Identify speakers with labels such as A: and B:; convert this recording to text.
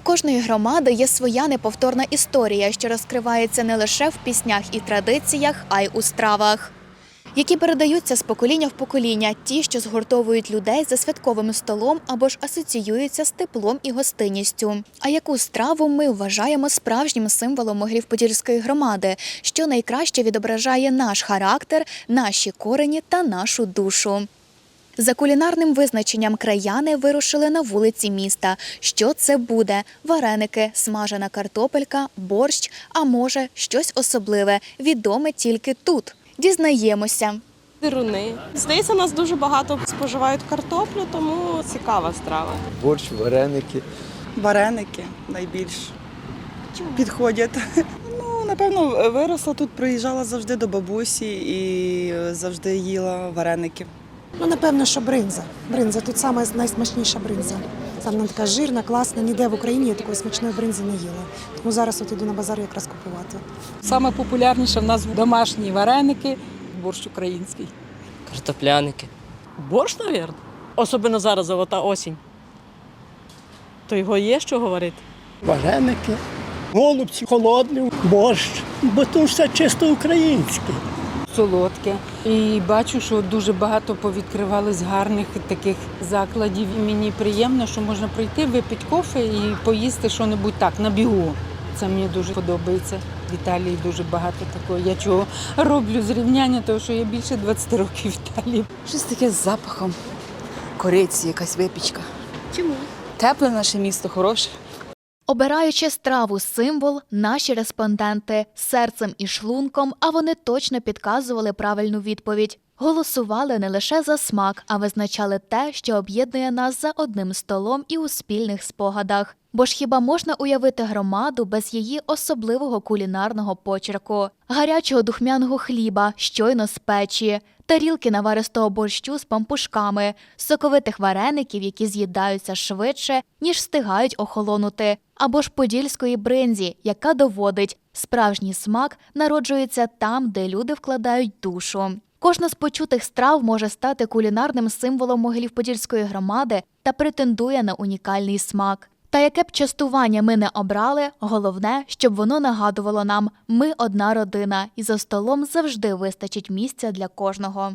A: кожної громади є своя неповторна історія, що розкривається не лише в піснях і традиціях, а й у стравах. Які передаються з покоління в покоління, ті, що згуртовують людей за святковим столом або ж асоціюються з теплом і гостинністю. А яку страву ми вважаємо справжнім символом Могилів-Подільської громади, що найкраще відображає наш характер, наші корені та нашу душу? За кулінарним визначенням краяни вирушили на вулиці міста. Що це буде? Вареники, смажена картопелька, борщ, а може, щось особливе, відоме тільки тут. Дізнаємося.
B: Дируни. Здається, нас дуже багато споживають картоплю, тому цікава страва.
C: борщ, вареники.
D: Вареники найбільш підходять. Ну, напевно, виросла тут, приїжджала завжди до бабусі і завжди їла вареники.
E: Ну, напевно, що бринза. Бринза тут саме найсмачніша бринза. Там вона така жирна, класна. Ніде в Україні я такої смачної бринзи не їла. Тому зараз от іду на базар якраз купувати.
F: Саме популярніше в нас домашні вареники, борщ український.
G: Картопляники.
B: Борщ, мабуть. Особливо зараз золота осінь. То його є що говорити.
H: вареники, голубці холодні, борщ, бо тут все чисто українське.
F: Солодке. І бачу, що дуже багато повідкривались гарних таких закладів. І мені приємно, що можна прийти, випити кофе і поїсти що-небудь так на бігу. Це мені дуже подобається. В Італії дуже багато такого. Я чого роблю зрівняння, тому що я більше 20 років в Італії.
I: Щось таке з запахом. Кориці, якась випічка. Чому? Тепле наше місто, хороше.
A: Обираючи страву символ, наші респонденти серцем і шлунком, а вони точно підказували правильну відповідь. Голосували не лише за смак, а визначали те, що об'єднує нас за одним столом і у спільних спогадах. Бо ж хіба можна уявити громаду без її особливого кулінарного почерку, гарячого духмяного хліба, щойно з печі, тарілки наваристого борщу з пампушками, соковитих вареників, які з'їдаються швидше, ніж встигають охолонути, або ж подільської бринзі, яка доводить, справжній смак народжується там, де люди вкладають душу. Кожна з почутих страв може стати кулінарним символом Могилів-Подільської громади та претендує на унікальний смак. Та яке б частування ми не обрали, головне, щоб воно нагадувало нам, ми одна родина, і за столом завжди вистачить місця для кожного.